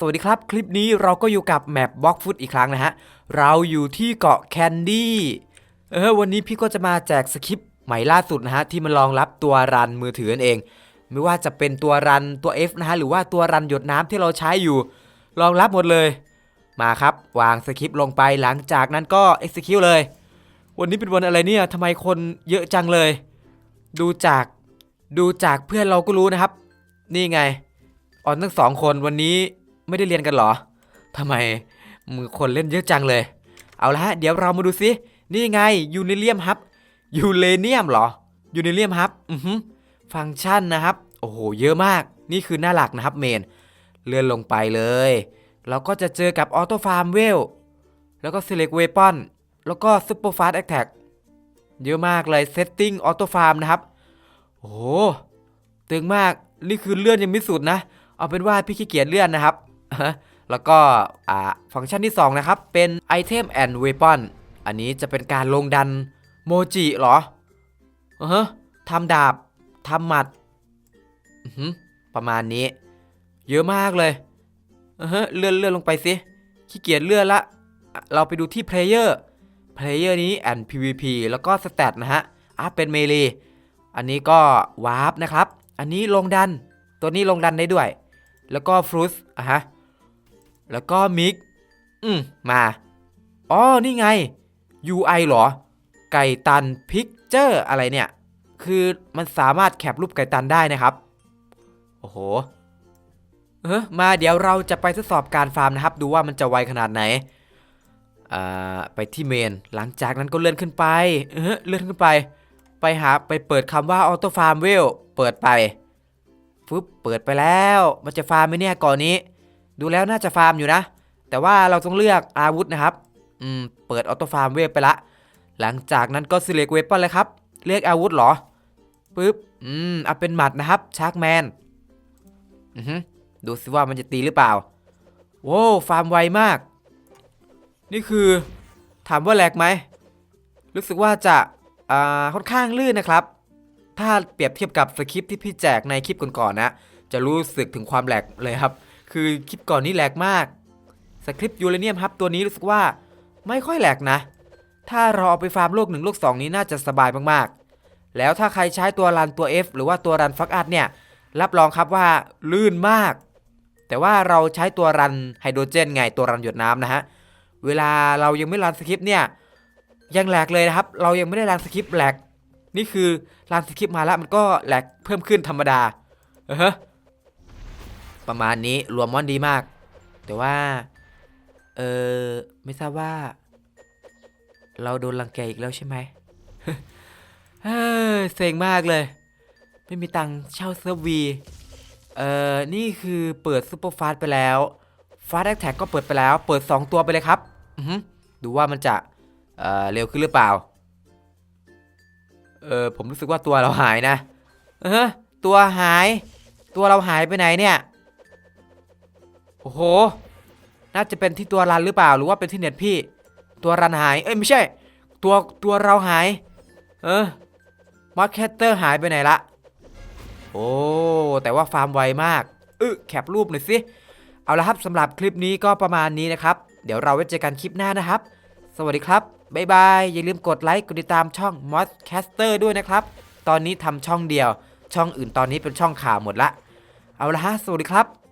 สวัสดีครับ คลิปนี้เราก็อยู่กับแมปบล็อกฟุตอีกครั้งนะฮะ เราอยู่ที่เกาะแคนดี้เออวันนี้พี่ก็จะมาแจกสคริปต์ใหม่ล่าสุดนะฮะ ที่มันรองรับตัวรันมือถือนั่นเอง ไม่ว่าจะเป็นตัวรันตัว F นะฮะ หรือว่าตัวรันหยดน้ำที่เราใช้อยู่ รองรับหมดเลย มาครับ วางสคริปต์ลงไปหลังจากนั้นก็ execute เลย วันนี้เป็นวันอะไรเนี่ยทำไมคนเยอะจังเลย ดูจากดูจากเพื่อนเราก็รู้นะครับ นี่ไงออนทั้งสองคนวันนี้ ไม่ได้เรียนกันหรอทำไมมือคนเล่นเยอะจังเลย เอาละฮะเดี๋ยวเรามาดูซิ นี่ไงยูนิเลียมฮับ ยูเลเนียมหรอ ยูนิเลียมฮับ อือฮึฟังก์ชันนะครับ โอ้โห เยอะมาก นี่คือหน้าหลักนะครับเมน เลื่อนลงไปเลย เราก็จะเจอกับออโต้ฟาร์มเวล แล้วก็ select weapon แล้วก็ super fast attack เยอะมากเลย setting auto farm นะครับ โอ้โหตึงมาก นี่คือเลื่อนยังไม่สุดนะ เอาเป็นว่าพี่ขี้เกียจเลื่อนนะครับ แล้วก็อ่าฟังก์ชันที่ 2 นะครับ เป็น item and weapon อันนี้จะเป็นการลงดันโมจิเหรอฮะทำดาบทำหมัดประมาณนี้ เยอะมากเลยอือฮะเลื่อนเลื่อนลงไปสิขี้เกียจเลื่อนละ เราไปดูที่ player player นี้ and PVP แล้วก็ stat นะฮะอะเป็น melee อันนี้ก็วาร์ปนะครับ อันนี้ลงดัน ตัวนี้ลงดันได้ด้วย แล้วก็ฟรุตอะฮะ แล้วก็มิกอืมมาอ๋อนี่ไง UI เหรอ ไก่ตันพิกเจอร์อะไรเนี่ย คือมันสามารถแคปรูปไก่ตันได้นะครับ โอ้โหเออมาเดี๋ยวเราจะไปทดสอบการฟาร์มนะครับ ดูว่ามันจะไวขนาดไหนอ่าไปที่เมน หลังจากนั้นก็เลื่อนขึ้นไป เออเลื่อนขึ้นไป ไปหาไปเปิดคำว่าออโต้ฟาร์มเวลเปิดไปฟึบเปิดไปแล้ว มันจะฟาร์มไหมเนี่ยก่อนนี้ ดูแล้วน่าจะฟาร์มอยู่นะ แต่ว่าเราต้องเลือกอาวุธนะครับ อืม เปิดออโต้ฟาร์มเวลไปละ หลังจากนั้นก็ select weapon เลยครับ เลือกอาวุธเหรอ ปึ๊บ อืม เอาเป็นหมัดนะครับ ชาร์กแมน อือฮึดูสิว่ามันจะตีหรือเปล่า โว้ฟาร์มไวมาก นี่คือ ถามว่าแหลกไหม รู้สึกว่าจะ อ่า ค่อนข้างลื่นนะครับ ถ้าเปรียบเทียบกับสคริปที่พี่แจกในคลิปก่อนๆนะจะรู้สึกถึงความแหลกเลยครับ คือคลิปก่อนนี้แหลกมากสคริปต์ยูเรเนียมครับตัวนี้รู้สึกว่าไม่ค่อยแหลกนะ ถ้าเราเอาไปฟาร์มโลกหนึ่งโลกสองนี้น่าจะสบายมากๆ แล้วถ้าใครใช้ตัวรันตัว F หรือว่าตัวรันฟักอัดเนี่ย รับรองครับว่าลื่นมาก แต่ว่าเราใช้ตัวรันไฮโดรเจนไงตัวรันหยดน้ำนะฮะ เวลาเรายังไม่รันสคริปต์เนี่ยยังแหลกเลยนะครับ เรายังไม่ได้รันสคริปต์แหลก นี่คือรันสคริปต์มาแล้วมันก็แหลกเพิ่มขึ้นธรรมดา เออฮะ ประมาณนี้รวมมอนดีมาก แต่ว่า เออไม่ทราบว่า เราโดนรังแกอีกแล้วใช่ไหมเฮ้ยเซ็งมากเลย ไม่มีตังค์เช่าเซิร์ฟวีเอ่อ นี่คือเปิดซูเปอร์ฟาสไปแล้วฟาสแอคแท็กก็เปิดไปแล้ว เปิด 2 ตัวไปเลยครับอืดูว่ามันจะ เอ่อ เร็วขึ้นหรือเปล่า เออ ผมรู้สึกว่าตัวเราหายนะ เออ ตัวหาย ตัวเราหายไปไหนเนี่ย อ้โห น่าจะเป็นที่ตัวรันหรือเปล่า หรือว่าเป็นที่เน็ตพี่ ตัวรันหาย เอ้ยไม่ใช่ ตัวตัวเราหาย เออมาร์คแคตเตอร์หายไปไหนละ โอ้ แต่ว่าฟาร์มไวมากเออแคปรูปหน่อยสิ เอาละครับสำหรับคลิปนี้ก็ประมาณนี้นะครับ เดี๋ยวเราไว้เจอกันคลิปหน้านะครับ สวัสดีครับ บ๊ายบาย อย่าลืมกดไลค์ กดติดตามช่อง m o s c a s t e r ด้วยนะครับ ตอนนี้ทำช่องเดียว ช่องอื่นตอนนี้เป็นช่องข่าวหมดละ เอาละฮะ สวัสดีครับ